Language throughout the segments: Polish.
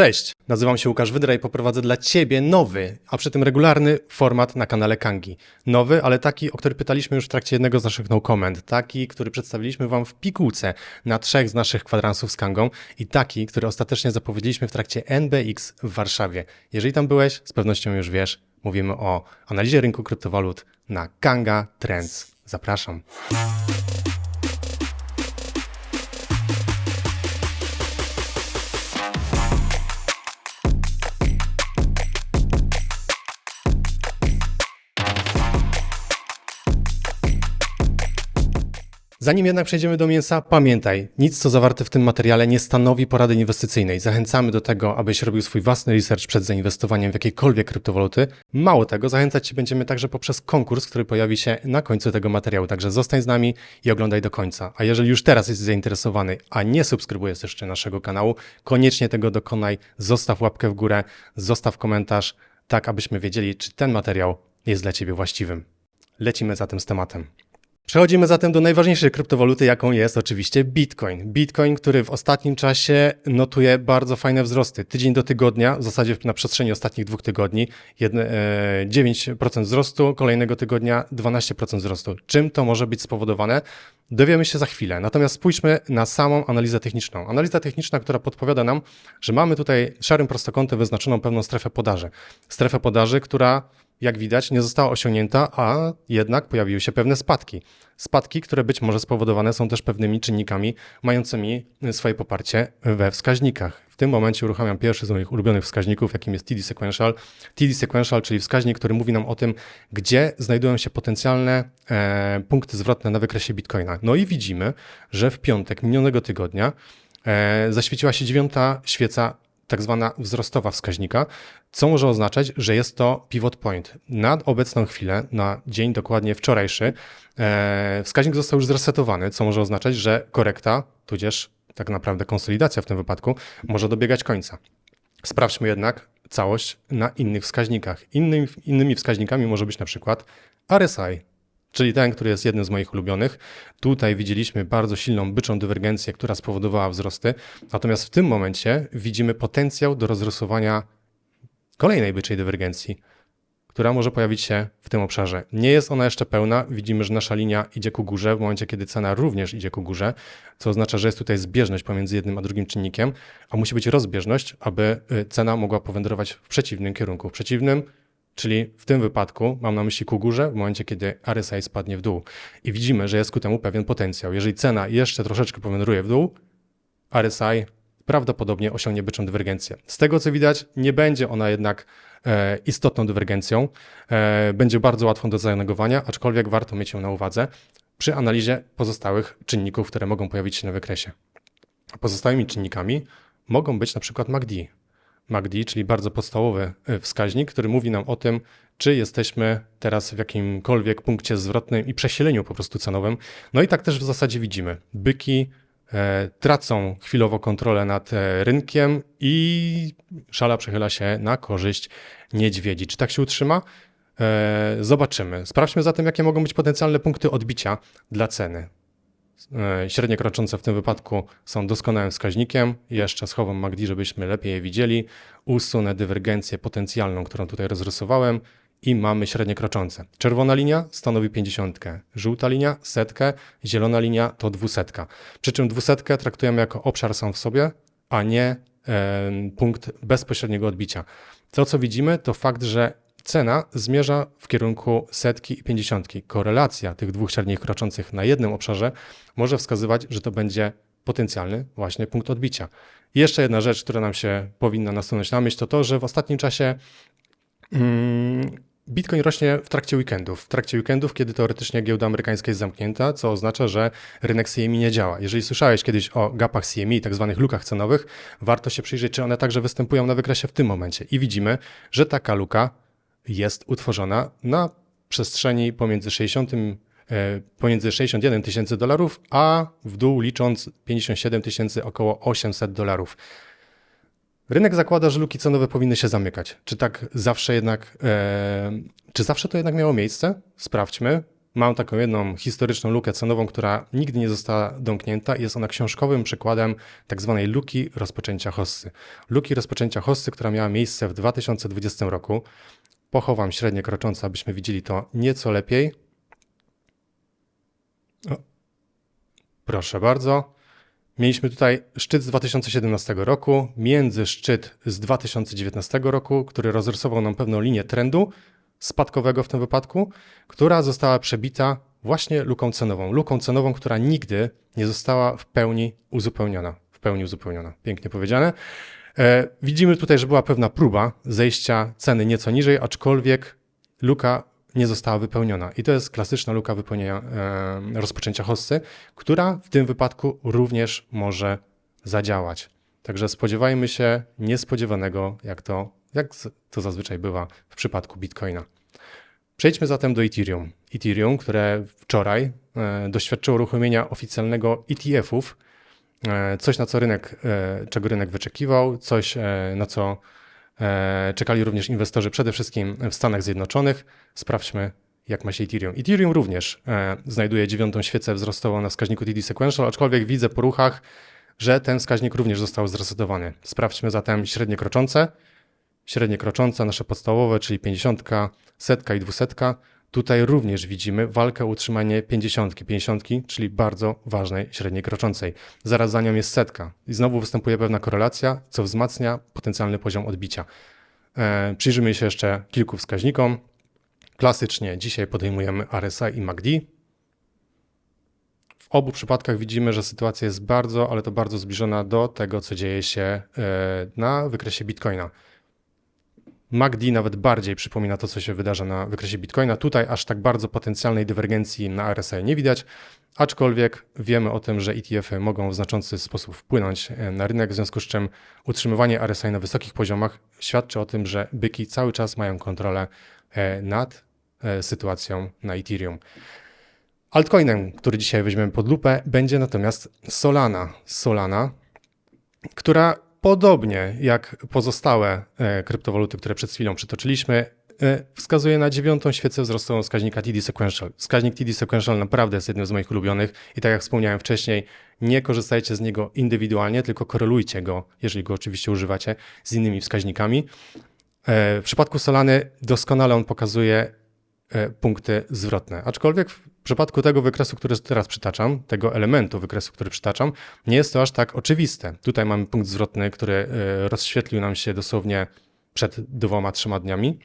Cześć, nazywam się Łukasz Wydra i poprowadzę dla Ciebie nowy, a przy tym regularny format na kanale Kangi. Nowy, ale taki, o który pytaliśmy już w trakcie jednego z naszych no comment. Taki, który przedstawiliśmy Wam w pigułce na trzech z naszych kwadransów z Kangą i taki, który ostatecznie zapowiedzieliśmy w trakcie NBX w Warszawie. Jeżeli tam byłeś, z pewnością już wiesz, mówimy o analizie rynku kryptowalut na Kanga Trends. Zapraszam. Zanim jednak przejdziemy do mięsa, pamiętaj, nic co zawarte w tym materiale nie stanowi porady inwestycyjnej. Zachęcamy do tego, abyś robił swój własny research przed zainwestowaniem w jakiekolwiek kryptowaluty. Mało tego, zachęcać Cię będziemy także poprzez konkurs, który pojawi się na końcu tego materiału. Także zostań z nami i oglądaj do końca. A jeżeli już teraz jesteś zainteresowany, a nie subskrybujesz jeszcze naszego kanału, koniecznie tego dokonaj. Zostaw łapkę w górę, zostaw komentarz, tak abyśmy wiedzieli, czy ten materiał jest dla Ciebie właściwym. Lecimy zatem z tematem. Przechodzimy zatem do najważniejszej kryptowaluty, jaką jest oczywiście Bitcoin. Bitcoin, który w ostatnim czasie notuje bardzo fajne wzrosty. Tydzień do tygodnia, w zasadzie na przestrzeni ostatnich dwóch tygodni, jedne, e, 9% wzrostu, kolejnego tygodnia 12% wzrostu. Czym to może być spowodowane? Dowiemy się za chwilę. Natomiast spójrzmy na samą analizę techniczną. Analiza techniczna, która podpowiada nam, że mamy tutaj szarym prostokątem wyznaczoną pewną strefę podaży. Strefę podaży, która jak widać, nie została osiągnięta, a jednak pojawiły się pewne spadki. Spadki, które być może spowodowane są też pewnymi czynnikami mającymi swoje poparcie we wskaźnikach. W tym momencie uruchamiam pierwszy z moich ulubionych wskaźników, jakim jest TD Sequential. TD Sequential, czyli wskaźnik, który mówi nam o tym, gdzie znajdują się potencjalne e, punkty zwrotne na wykresie Bitcoina. No i widzimy, że w piątek minionego tygodnia e, zaświeciła się dziewiąta świeca tak zwana wzrostowa wskaźnika, co może oznaczać, że jest to pivot point. Na obecną chwilę, na dzień dokładnie wczorajszy, e, wskaźnik został już zresetowany, co może oznaczać, że korekta, tudzież tak naprawdę konsolidacja w tym wypadku, może dobiegać końca. Sprawdźmy jednak całość na innych wskaźnikach. Innymi, innymi wskaźnikami może być na przykład RSI, czyli ten, który jest jednym z moich ulubionych. Tutaj widzieliśmy bardzo silną byczą dywergencję, która spowodowała wzrosty, natomiast w tym momencie widzimy potencjał do rozrysowania kolejnej byczej dywergencji, która może pojawić się w tym obszarze. Nie jest ona jeszcze pełna, widzimy, że nasza linia idzie ku górze w momencie, kiedy cena również idzie ku górze, co oznacza, że jest tutaj zbieżność pomiędzy jednym a drugim czynnikiem, a musi być rozbieżność, aby y, cena mogła powędrować w przeciwnym kierunku. W przeciwnym Czyli w tym wypadku mam na myśli ku górze w momencie, kiedy RSI spadnie w dół. I widzimy, że jest ku temu pewien potencjał. Jeżeli cena jeszcze troszeczkę powędruje w dół, RSI prawdopodobnie osiągnie byczą dywergencję. Z tego co widać, nie będzie ona jednak e, istotną dywergencją. E, będzie bardzo łatwą do zanegowania, aczkolwiek warto mieć ją na uwadze przy analizie pozostałych czynników, które mogą pojawić się na wykresie. Pozostałymi czynnikami mogą być na przykład MACD. MACD, czyli bardzo podstawowy e, wskaźnik, który mówi nam o tym, czy jesteśmy teraz w jakimkolwiek punkcie zwrotnym i przesileniu po prostu cenowym. No i tak też w zasadzie widzimy. Byki e, tracą chwilowo kontrolę nad e, rynkiem i szala przechyla się na korzyść niedźwiedzi. Czy tak się utrzyma? Zobaczymy. Sprawdźmy zatem, jakie mogą być potencjalne punkty odbicia dla ceny. E, średnie kroczące w tym wypadku są doskonałym wskaźnikiem. Jeszcze schowam MACD, żebyśmy lepiej je widzieli. Usunę dywergencję potencjalną, którą tutaj rozrysowałem i mamy średnie kroczące. Czerwona linia stanowi 50, żółta linia setkę, zielona linia to dwusetka. Przy czym dwusetkę traktujemy jako obszar sam w sobie, a nie e, punkt bezpośredniego odbicia. To, co widzimy, to fakt, że cena zmierza w kierunku setki i pięćdziesiątki. Korelacja tych dwóch średnich kroczących na jednym obszarze może wskazywać, że to będzie potencjalny właśnie punkt odbicia. Jeszcze jedna rzecz, która nam się powinna nasunąć na myśl, to to, że w ostatnim czasie mm, Bitcoin rośnie w trakcie weekendów. W trakcie weekendów, kiedy teoretycznie giełda amerykańska jest zamknięta, co oznacza, że rynek CME nie działa. Jeżeli słyszałeś kiedyś o gapach CME, tak zwanych lukach cenowych, warto się przyjrzeć, czy one także występują na wykresie w tym momencie. I widzimy, że taka luka jest utworzona na przestrzeni pomiędzy 60 e, pomiędzy 61 tysięcy dolarów, a w dół licząc 57 tysięcy około 800 dolarów. Rynek zakłada, że luki cenowe powinny się zamykać. Czy tak zawsze jednak, e, czy zawsze to jednak miało miejsce? Sprawdźmy. Mam taką jedną historyczną lukę cenową, która nigdy nie została domknięta jest ona książkowym przykładem tak zwanej luki rozpoczęcia hossy. Luki rozpoczęcia hossy, która miała miejsce w 2020 roku. Pochowam średnie kroczące, abyśmy widzieli to nieco lepiej. O. Proszę bardzo. Mieliśmy tutaj szczyt z 2017 roku, między szczyt z 2019 roku, który rozrysował nam pewną linię trendu spadkowego w tym wypadku, która została przebita właśnie luką cenową. Luką cenową, która nigdy nie została w pełni uzupełniona. W pełni uzupełniona. Pięknie powiedziane. E, widzimy tutaj, że była pewna próba zejścia ceny nieco niżej, aczkolwiek luka nie została wypełniona. I to jest klasyczna luka wypełnienia e, rozpoczęcia hossy, która w tym wypadku również może zadziałać. Także spodziewajmy się niespodziewanego, jak to, jak to zazwyczaj bywa w przypadku Bitcoina. Przejdźmy zatem do Ethereum. Ethereum, które wczoraj e, doświadczyło uruchomienia oficjalnego ETF-ów, coś na co rynek, e, czego rynek wyczekiwał, coś e, na co E, czekali również inwestorzy przede wszystkim w Stanach Zjednoczonych. Sprawdźmy, jak ma się Ethereum. Ethereum również e, znajduje dziewiątą świecę wzrostową na wskaźniku TD Sequential, aczkolwiek widzę po ruchach, że ten wskaźnik również został zresetowany. Sprawdźmy zatem średnie kroczące. Średnie kroczące, nasze podstawowe, czyli 50, setka i 200. Tutaj również widzimy walkę o utrzymanie 50, 50, czyli bardzo ważnej średniej kroczącej. Zaraz za nią jest setka i znowu występuje pewna korelacja, co wzmacnia potencjalny poziom odbicia. E, przyjrzymy się jeszcze kilku wskaźnikom. Klasycznie dzisiaj podejmujemy RSI i MACD. W obu przypadkach widzimy, że sytuacja jest bardzo, ale to bardzo zbliżona do tego, co dzieje się e, na wykresie Bitcoina. MACD nawet bardziej przypomina to, co się wydarza na wykresie Bitcoina. Tutaj aż tak bardzo potencjalnej dywergencji na RSI nie widać, aczkolwiek wiemy o tym, że ETF-y mogą w znaczący sposób wpłynąć e, na rynek, w związku z czym utrzymywanie RSI na wysokich poziomach świadczy o tym, że byki cały czas mają kontrolę e, nad e, sytuacją na Ethereum. Altcoinem, który dzisiaj weźmiemy pod lupę, będzie natomiast Solana. Solana, która podobnie jak pozostałe e, kryptowaluty, które przed chwilą przytoczyliśmy, e, wskazuje na dziewiątą świecę wzrostową wskaźnika TD Sequential. Wskaźnik TD Sequential naprawdę jest jednym z moich ulubionych i tak jak wspomniałem wcześniej, nie korzystajcie z niego indywidualnie, tylko korelujcie go, jeżeli go oczywiście używacie, z innymi wskaźnikami. E, w przypadku Solany doskonale on pokazuje punkty zwrotne, aczkolwiek w przypadku tego wykresu, który teraz przytaczam, tego elementu wykresu, który przytaczam, nie jest to aż tak oczywiste. Tutaj mamy punkt zwrotny, który e, rozświetlił nam się dosłownie przed dwoma, trzema dniami.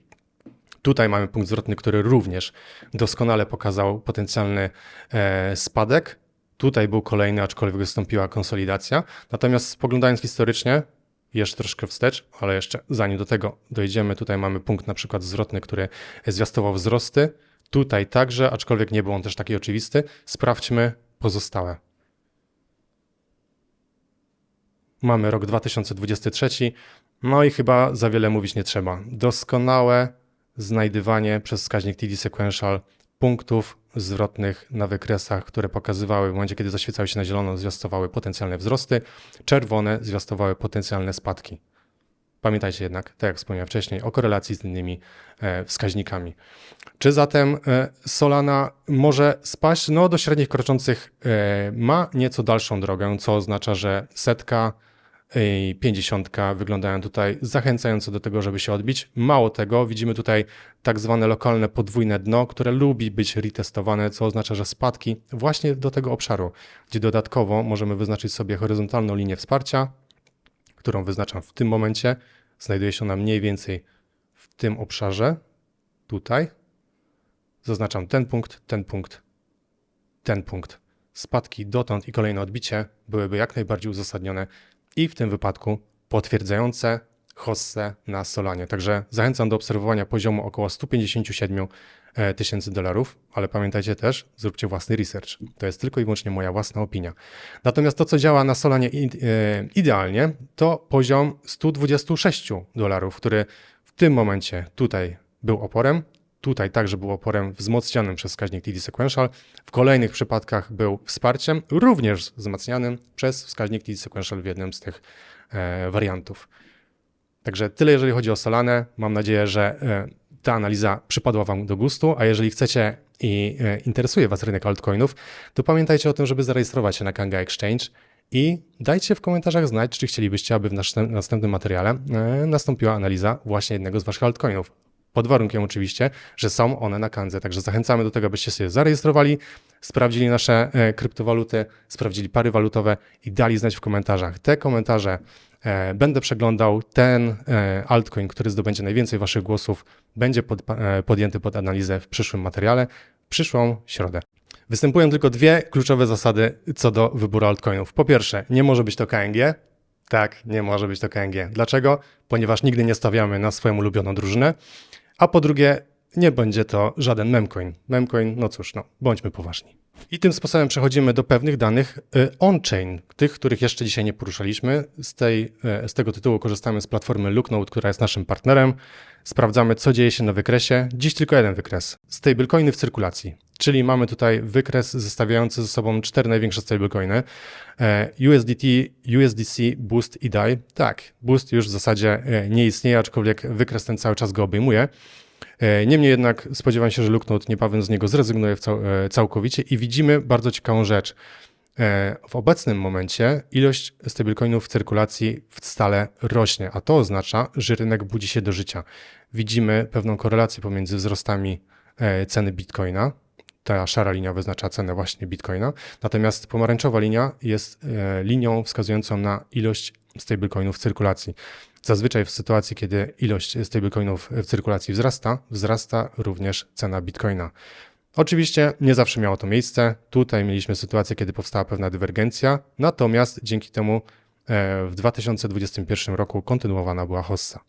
Tutaj mamy punkt zwrotny, który również doskonale pokazał potencjalny e, spadek. Tutaj był kolejny, aczkolwiek wystąpiła konsolidacja. Natomiast spoglądając historycznie, jeszcze troszkę wstecz, ale jeszcze zanim do tego dojdziemy, tutaj mamy punkt na przykład zwrotny, który zwiastował wzrosty. Tutaj także, aczkolwiek nie był on też taki oczywisty. Sprawdźmy pozostałe. Mamy rok 2023, no i chyba za wiele mówić nie trzeba. Doskonałe znajdywanie przez wskaźnik TD Sequential punktów zwrotnych na wykresach, które pokazywały w momencie, kiedy zaświecały się na zielono, zwiastowały potencjalne wzrosty, czerwone zwiastowały potencjalne spadki. Pamiętajcie jednak, tak jak wspomniałem wcześniej, o korelacji z innymi e, wskaźnikami. Czy zatem e, Solana może spaść? No, do średnich kroczących e, ma nieco dalszą drogę, co oznacza, że setka i pięćdziesiątka wyglądają tutaj zachęcająco do tego, żeby się odbić. Mało tego, widzimy tutaj tak zwane lokalne podwójne dno, które lubi być retestowane, co oznacza, że spadki właśnie do tego obszaru, gdzie dodatkowo możemy wyznaczyć sobie horyzontalną linię wsparcia, którą wyznaczam w tym momencie, znajduje się ona mniej więcej w tym obszarze, tutaj. Zaznaczam ten punkt, ten punkt, ten punkt. Spadki dotąd i kolejne odbicie byłyby jak najbardziej uzasadnione i w tym wypadku potwierdzające hossę na Solanie. Także zachęcam do obserwowania poziomu około 157 e, tysięcy dolarów, ale pamiętajcie też, zróbcie własny research. To jest tylko i wyłącznie moja własna opinia. Natomiast to, co działa na Solanie e, idealnie, to poziom 126 dolarów, który w tym momencie tutaj był oporem, tutaj także był oporem wzmocnionym przez wskaźnik TD Sequential, w kolejnych przypadkach był wsparciem, również wzmacnianym przez wskaźnik TD Sequential w jednym z tych e, wariantów. Także tyle, jeżeli chodzi o Solanę. Mam nadzieję, że e, ta analiza przypadła Wam do gustu, a jeżeli chcecie i e, interesuje Was rynek altcoinów, to pamiętajcie o tym, żeby zarejestrować się na Kanga Exchange i dajcie w komentarzach znać, czy chcielibyście, aby w naszym następnym materiale e, nastąpiła analiza właśnie jednego z Waszych altcoinów. Pod warunkiem oczywiście, że są one na Kandze. Także zachęcamy do tego, abyście się zarejestrowali, sprawdzili nasze e, kryptowaluty, sprawdzili pary walutowe i dali znać w komentarzach. Te komentarze będę przeglądał. Ten e, altcoin, który zdobędzie najwięcej Waszych głosów, będzie pod, e, podjęty pod analizę w przyszłym materiale, w przyszłą środę. Występują tylko dwie kluczowe zasady co do wyboru altcoinów. Po pierwsze, nie może być to KNG. Tak, nie może być to KNG. Dlaczego? Ponieważ nigdy nie stawiamy na swoją ulubioną drużynę. A po drugie, nie będzie to żaden memcoin. Memcoin, no cóż, no, bądźmy poważni. I tym sposobem przechodzimy do pewnych danych y, on-chain, tych, których jeszcze dzisiaj nie poruszaliśmy. Z, tej, y, z tego tytułu korzystamy z platformy Looknote, która jest naszym partnerem. Sprawdzamy, co dzieje się na wykresie. Dziś tylko jeden wykres. Stablecoiny w cyrkulacji. Czyli mamy tutaj wykres zestawiający ze sobą cztery największe stablecoiny. E, USDT, USDC, Boost i DAI. Tak, Boost już w zasadzie e, nie istnieje, aczkolwiek wykres ten cały czas go obejmuje. E, Niemniej jednak spodziewam się, że Looknote niebawem z niego zrezygnuje cał całkowicie i widzimy bardzo ciekawą rzecz. W obecnym momencie ilość stablecoinów w cyrkulacji stale rośnie, a to oznacza, że rynek budzi się do życia. Widzimy pewną korelację pomiędzy wzrostami ceny bitcoina, ta szara linia wyznacza cenę właśnie bitcoina, natomiast pomarańczowa linia jest e, linią wskazującą na ilość stablecoinów w cyrkulacji. Zazwyczaj w sytuacji, kiedy ilość stablecoinów w cyrkulacji wzrasta, wzrasta również cena bitcoina. Oczywiście nie zawsze miało to miejsce. Tutaj mieliśmy sytuację, kiedy powstała pewna dywergencja, natomiast dzięki temu e, w 2021 roku kontynuowana była hossa.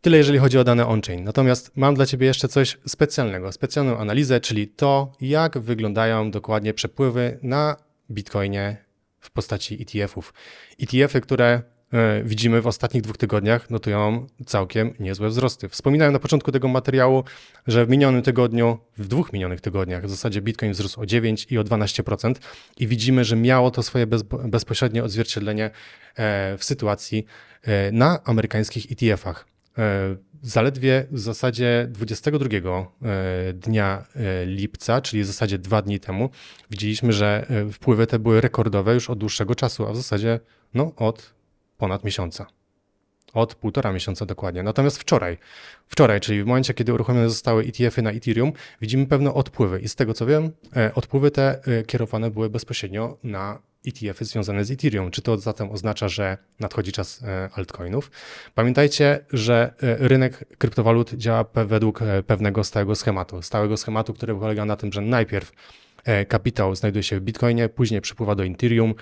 Tyle jeżeli chodzi o dane on-chain. Natomiast mam dla Ciebie jeszcze coś specjalnego, specjalną analizę, czyli to, jak wyglądają dokładnie przepływy na Bitcoinie w postaci ETF-ów. ETF-y, które widzimy w ostatnich dwóch tygodniach, notują całkiem niezłe wzrosty. Wspominałem na początku tego materiału, że w minionym tygodniu, w dwóch minionych tygodniach w zasadzie Bitcoin wzrósł o 9 i o 12% i widzimy, że miało to swoje bezpośrednie odzwierciedlenie e, w sytuacji e, na amerykańskich ETF-ach. E, zaledwie w zasadzie 22 e, dnia e, lipca, czyli w zasadzie dwa dni temu, widzieliśmy, że wpływy te były rekordowe już od dłuższego czasu, a w zasadzie no, od ponad miesiąca. Od półtora miesiąca dokładnie. Natomiast wczoraj, wczoraj, czyli w momencie, kiedy uruchomione zostały ETF-y na Ethereum, widzimy pewne odpływy. I z tego co wiem, odpływy te kierowane były bezpośrednio na ETF-y związane z Ethereum. Czy to zatem oznacza, że nadchodzi czas e, altcoinów? Pamiętajcie, że e, rynek kryptowalut działa według e, pewnego stałego schematu. Stałego schematu, który polega na tym, że najpierw kapitał znajduje się w Bitcoinie, później przepływa do Ethereum,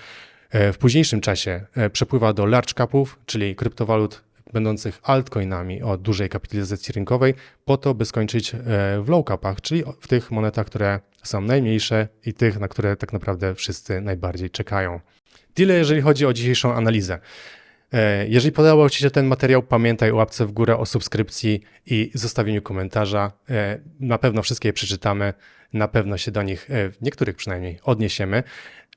w późniejszym czasie przepływa do large capów, czyli kryptowalut będących altcoinami o dużej kapitalizacji rynkowej, po to, by skończyć w low capach, czyli w tych monetach, które są najmniejsze i tych, na które tak naprawdę wszyscy najbardziej czekają. Tyle, jeżeli chodzi o dzisiejszą analizę. E, jeżeli podobał Ci się ten materiał, pamiętaj o łapce w górę, o subskrypcji i zostawieniu komentarza. E, na pewno wszystkie je przeczytamy, na pewno się do nich, e, niektórych przynajmniej, odniesiemy.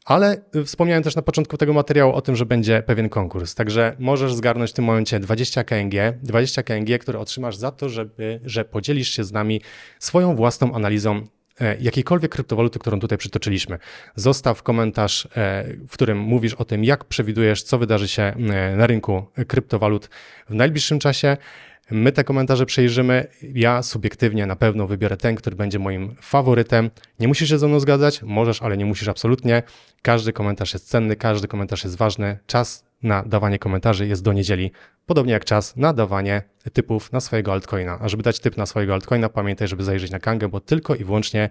Ale wspomniałem też na początku tego materiału o tym, że będzie pewien konkurs. Także możesz zgarnąć w tym momencie 20 KNG, 20 KNG, które otrzymasz za to, żeby, że podzielisz się z nami swoją własną analizą E, jakiejkolwiek kryptowaluty, którą tutaj przytoczyliśmy. Zostaw komentarz, e, w którym mówisz o tym, jak przewidujesz, co wydarzy się e, na rynku kryptowalut w najbliższym czasie. My te komentarze przejrzymy. Ja subiektywnie na pewno wybiorę ten, który będzie moim faworytem. Nie musisz się ze mną zgadzać, możesz, ale nie musisz absolutnie. Każdy komentarz jest cenny, każdy komentarz jest ważny. Czas na dawanie komentarzy jest do niedzieli, podobnie jak czas na dawanie typów na swojego altcoina. A żeby dać typ na swojego altcoina, pamiętaj, żeby zajrzeć na Kangę, bo tylko i wyłącznie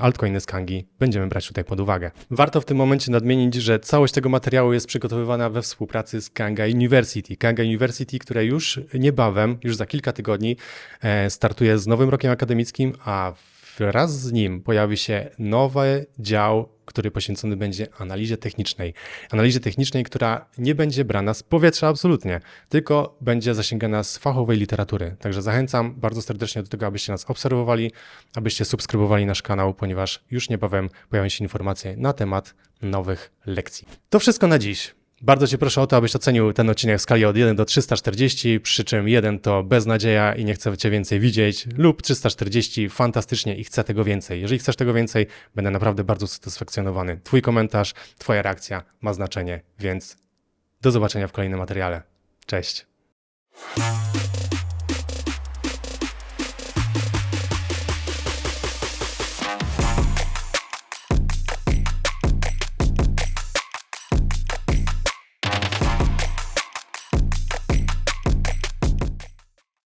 altcoiny z Kangi będziemy brać tutaj pod uwagę. Warto w tym momencie nadmienić, że całość tego materiału jest przygotowywana we współpracy z Kanga University. Kanga University, które już niebawem, już za kilka tygodni e, startuje z nowym rokiem akademickim, a wraz z nim pojawi się nowy dział który poświęcony będzie analizie technicznej. Analizie technicznej, która nie będzie brana z powietrza absolutnie, tylko będzie zasięgana z fachowej literatury. Także zachęcam bardzo serdecznie do tego, abyście nas obserwowali, abyście subskrybowali nasz kanał, ponieważ już niebawem pojawią się informacje na temat nowych lekcji. To wszystko na dziś. Bardzo Cię proszę o to, abyś ocenił ten odcinek w skali od 1 do 340, przy czym 1 to beznadzieja i nie chcę Cię więcej widzieć, lub 340 fantastycznie i chcę tego więcej. Jeżeli chcesz tego więcej, będę naprawdę bardzo satysfakcjonowany. Twój komentarz, Twoja reakcja ma znaczenie, więc do zobaczenia w kolejnym materiale. Cześć.